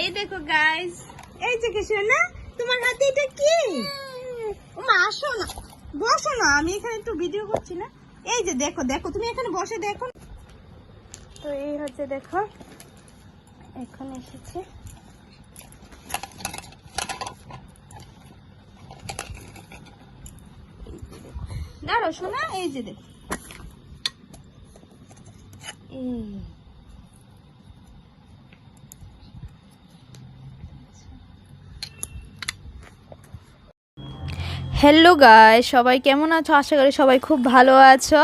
এই দেখো গাইস এই যে কিছু না? তোমার হাতে এটা কি? মা, আসো না। বসো না, আমি এখানে একটু ভিডিও করছি, না? এই যে দেখো দেখো, তুমি এখানে বসে দেখো তো এই হচ্ছে, দেখো, এখন এসেছে। দাঁড়ো শোনা? এই যে দেখো। এই। হ্যালো গাই সবাই কেমন আছো? আশা করি সবাই খুব ভালো আছো।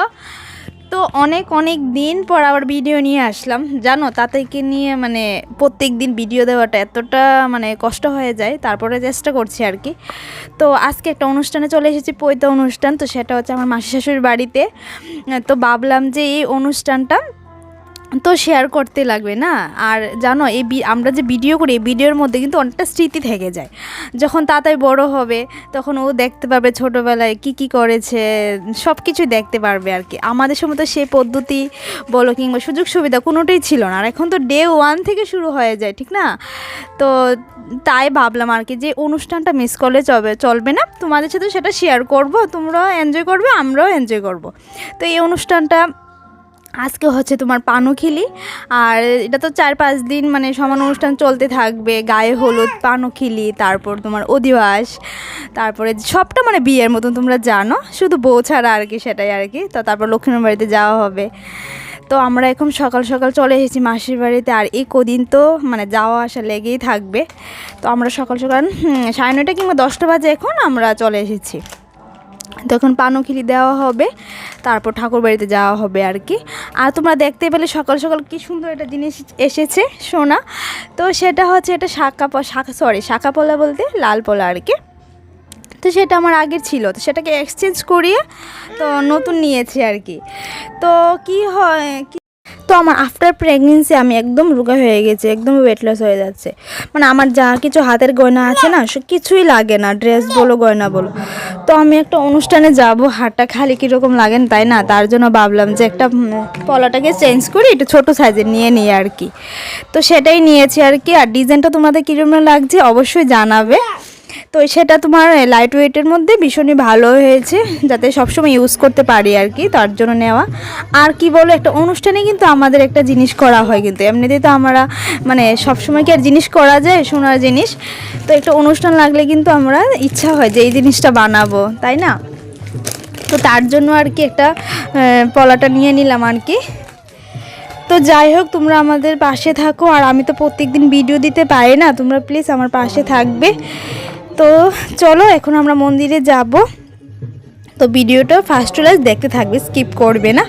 তো অনেক অনেক দিন পর আবার ভিডিও নিয়ে আসলাম। জানো তাদেরকে নিয়ে মানে প্রত্যেক দিন ভিডিও দেওয়াটা এতটা মানে কষ্ট হয়ে যায়, তারপরে চেষ্টা করছি আর কি। তো আজকে একটা অনুষ্ঠানে চলে এসেছি, পৈতা অনুষ্ঠান। তো সেটা হচ্ছে আমার মাসি শাশুড়ির বাড়িতে। তো ভাবলাম যে এই অনুষ্ঠানটা তো শেয়ার করতে লাগবে না। আর জানো, এই আমরা যে ভিডিও করি, এই ভিডিওর মধ্যে কিন্তু অনেকটা স্মৃতি থেকে যায়। যখন তাতাই বড় হবে, তখন ও দেখতে পারবে ছোটোবেলায় কি কি করেছে সব কিছুই দেখতে পারবে আর কি। আমাদের সময় তো সেই পদ্ধতি বলো কিংবা সুযোগ সুবিধা কোনোটাই ছিল না। আর এখন তো ডে ওয়ান থেকে শুরু হয়ে যায়, ঠিক না? তো তাই ভাবলাম আর কি যে অনুষ্ঠানটা মিস করলে চলবে চলবে না। তোমাদের সাথে সেটা শেয়ার করব, তোমরাও এনজয় করবে, আমরাও এনজয় করব। তো এই অনুষ্ঠানটা আজকে হচ্ছে তোমার পানখিলি আর এটা তো চার পাঁচ দিন মানে সমান অনুষ্ঠান চলতে থাকবে, গায়ে হলুদ পানখিলি তারপর তোমার অধিবাস, তারপরে সবটা মানে বিয়ের মতন তোমরা জানো। শুধু বউ ছাড়া আর কি সেটাই আর কি। তো তারপর লক্ষ্মীর বাড়িতে যাওয়া হবে। তো আমরা এখন সকাল সকাল চলে এসেছি মাসির বাড়িতে, আর এই কদিন তো মানে যাওয়া আসা লেগেই থাকবে। তো আমরা সকাল সকাল সাড়ে নয়টা কিংবা দশটা বাজে এখন আমরা চলে এসেছি। তখন পানখিলি দেওয়া হবে, তারপর ঠাকুর বাড়িতে যাওয়া হবে আর কি। আর তোমরা দেখতে পেলে সকাল সকাল কি সুন্দর একটা জিনিস এসেছে, সোনা। তো সেটা হচ্ছে এটা শাঁকা প- শাঁকা সরি শাঁকা পোলা বলতে লাল পোলা আর কি। তো সেটা আমার আগের ছিল, তো সেটাকে এক্সচেঞ্জ করিয়ে তো নতুন নিয়েছি আর কি। তো কি হয়, কি তো আমার আফটার প্রেগনেন্সি আমি একদম রোগা হয়ে গেছি, একদম ওয়েট লস হয়ে যাচ্ছে। মানে আমার যা কিছু হাতের গয়না আছে না সে কিছুই লাগে না ড্রেস বলো, গয়না বলো। তো আমি একটা অনুষ্ঠানে যাব, হাটটা খালি কীরকম লাগেন তাই না? তার জন্য ভাবলাম যে একটা পলাটাকে চেঞ্জ করি, একটু ছোটো সাইজের নিয়ে নিই আর কি। তো সেটাই নিয়েছি আর কি। আর ডিজাইনটা তোমাদের কীরকম লাগছে অবশ্যই জানাবে। তো সেটা তোমার লাইট ওয়েটের মধ্যে ভীষণই ভালো হয়েছে, যাতে সবসময় ইউজ করতে পারি আর কি, তার জন্য নেওয়া। আর কি বলো, একটা অনুষ্ঠানে কিন্তু আমাদের একটা জিনিস করা হয় কিন্তু, এমনিতেই তো আমরা মানে সবসময় কি আর জিনিস করা যায়, সোনার জিনিস? তো একটা অনুষ্ঠান লাগলে কিন্তু আমরা ইচ্ছা হয় যে এই জিনিসটা বানাবো, তাই না? তো তার জন্য আর কি একটা পলাটা নিয়ে নিলাম আর কি। তো যাই হোক, তোমরা আমাদের পাশে থাকো, আর আমি তো প্রত্যেক দিন ভিডিও দিতে পারি না, তোমরা প্লিজ আমার পাশে থাকবে। তো চলো, এখন আমরা মন্দিরে যাব। তো ভিডিওটা ফার্স্ট টু লাস্ট দেখতে থাকবে স্কিপ করবে না।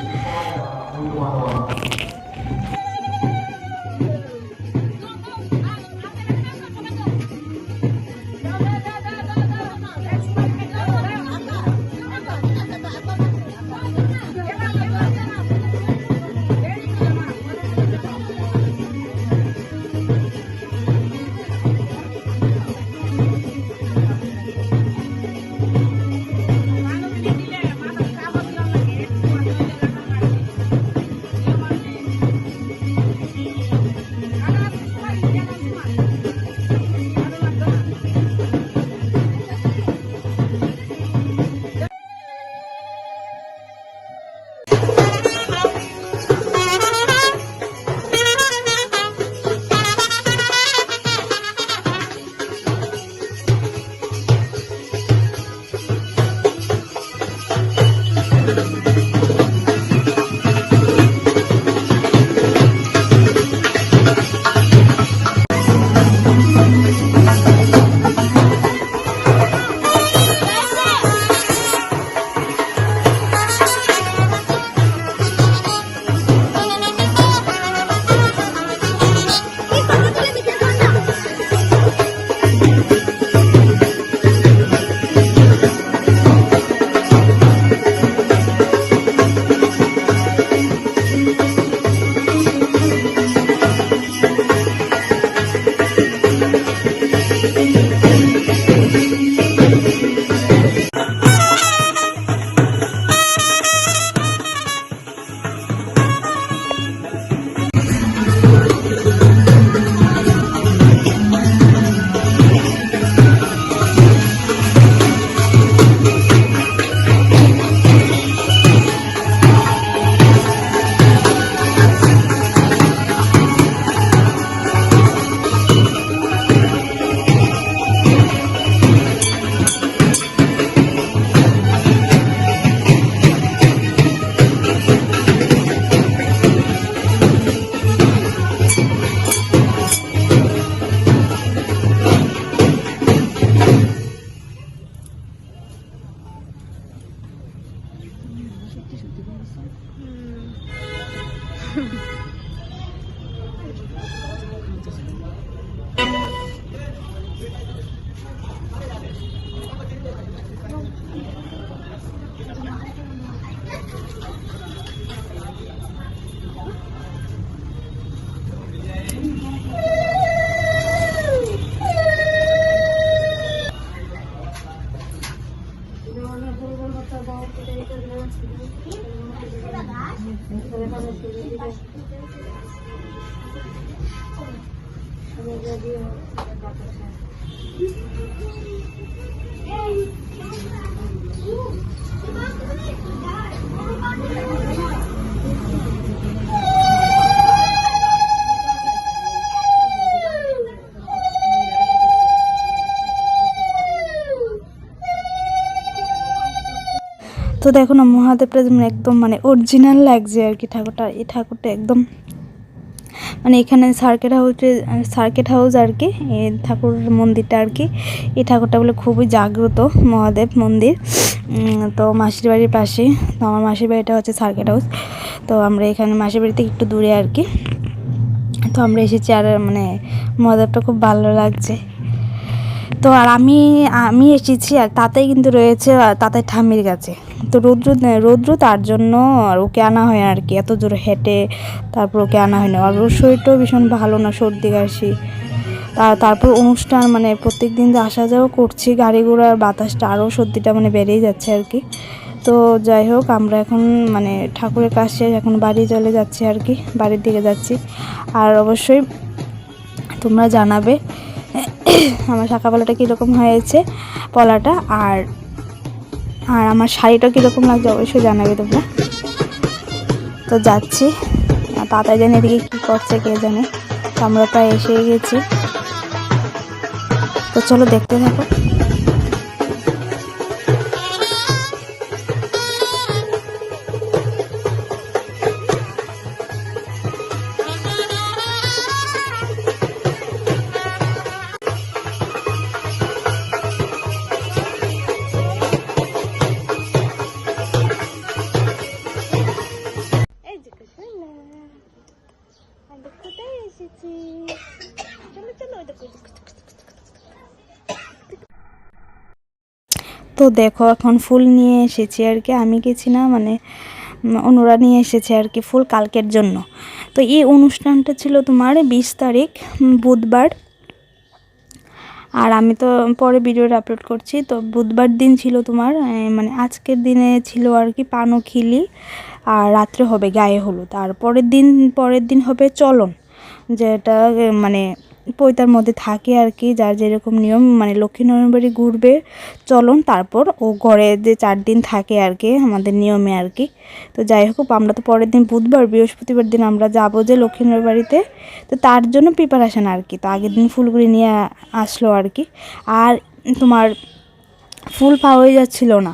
Ei! তো দেখো না মহাদেবটা যেমন একদম মানে অরিজিনাল লাগছে আর কি ঠাকুরটা। এই ঠাকুরটা একদম মানে এখানে সার্কেট হাউসে সার্কেট হাউস আর কি এই ঠাকুর মন্দিরটা আর কি। এই ঠাকুরটা বলে খুবই জাগ্রত মহাদেব মন্দির। তো মাসির বাড়ির পাশে, তো আমার মাসির বাড়িটা হচ্ছে সার্কেট হাউস তো আমরা এখানে মাসির বাড়িতে একটু দূরে আর কি। তো আমরা এসেছি আর মানে মহাদেবটা খুব ভালো লাগছে। তো আর আমি আমি এসেছি আর তাতেই কিন্তু রয়েছে, তাতে ঠাম্মির কাছে। তো রৌদ্র রৌদ্র তার জন্য আর ওকে আনা হয় আর কি, এত দূর হেঁটে তারপর ওকে আনা হয় না। আর ওর শরীরটাও ভীষণ ভালো না, সর্দি, কাশি। তারপর অনুষ্ঠান মানে প্রত্যেক দিন আসা যাওয়া করছি, গাড়ি ঘোড়ার বাতাসটা, আরও সর্দিটা মানে বেড়েই যাচ্ছে আর কি। তো যাই হোক, আমরা এখন মানে ঠাকুরের শেষ, এখন বাড়ি চলে যাচ্ছি আর কি, বাড়ির দিকে যাচ্ছি। আর অবশ্যই তোমরা জানাবে আমার শাখা পলাটা কীরকম হয়েছে, পলাটা। আর আর আমার শাড়িটা কীরকম লাগছে অবশ্যই জানাবে তোমরা। তো যাচ্ছি। তাড়াতাড়ি জানি এদিকে কী করছে কে জানে। আমরা প্রায় এসে গেছি। তো চলো দেখতে থাকো। তো দেখো, এখন ফুল নিয়ে এসেছি আর কি। আমি গেছি না মানে অনুরা নিয়ে এসেছে আর কি ফুল কালকের জন্য। তো এই অনুষ্ঠানটা ছিল তোমার বিশ তারিখ বুধবার। আর আমি তো পরে ভিডিওটা আপলোড করছি। তো বুধবার দিন ছিল তোমার মানে আজকের দিনে ছিল আর কি পানখিলি আর রাত্রে হবে গায়ে হলুদ। আর পরের দিন পরের দিন হবে চলন, যেটা মানে পৈতার মধ্যে থাকে আর কি, যার যেরকম নিয়ম মানে লক্ষ্মী বাড়ি ঘুরবে, চলন তারপর ও ঘরে যে চার দিন থাকে আর কি, আমাদের নিয়মে আর কি। তো যাই হোক, আমরা তো পরের দিন বুধবার, বৃহস্পতিবার দিন আমরা যাব যে লক্ষ্মীনারায়ণ বাড়িতে তো তার জন্য প্রিপারেশান আর কি, তো আগের দিন ফুলগুলি নিয়ে আসলো আর কি। আর তোমার ফুল পাওয়াই যাচ্ছিল না।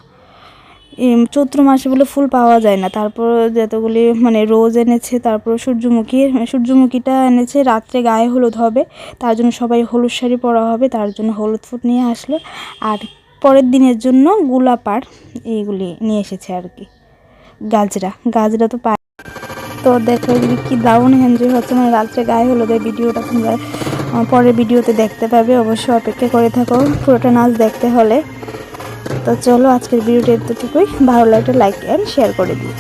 চৈত্র মাসে বলে ফুল পাওয়া যায় না। তারপর যতগুলি মানে রোজ এনেছে, তারপর সূর্যমুখী সূর্যমুখীটা এনেছে, রাত্রে গায়ে হলুদ হবে, তার জন্য সবাই হলুদ শাড়ি পরা হবে, তার জন্য হলুদ ফুট নিয়ে আসলো। আর পরের দিনের জন্য গোলাপ আর এইগুলি নিয়ে এসেছে আর কি, গাজরা। গাজরা তো পায়। তো দেখো এগুলি কি দারুণ এনজয় হচ্ছে মানে রাত্রে গায়ে হলুদের ভিডিওটা তোমরা পরের ভিডিওতে দেখতে পাবে। অবশ্যই অপেক্ষা করে থাকো পুরোটা নাচ দেখতে হলে। তো চলো আজকের ভিডিওটা এতটুকুই। ভালো লাগলে লাইক অ্যান্ড শেয়ার করে দিই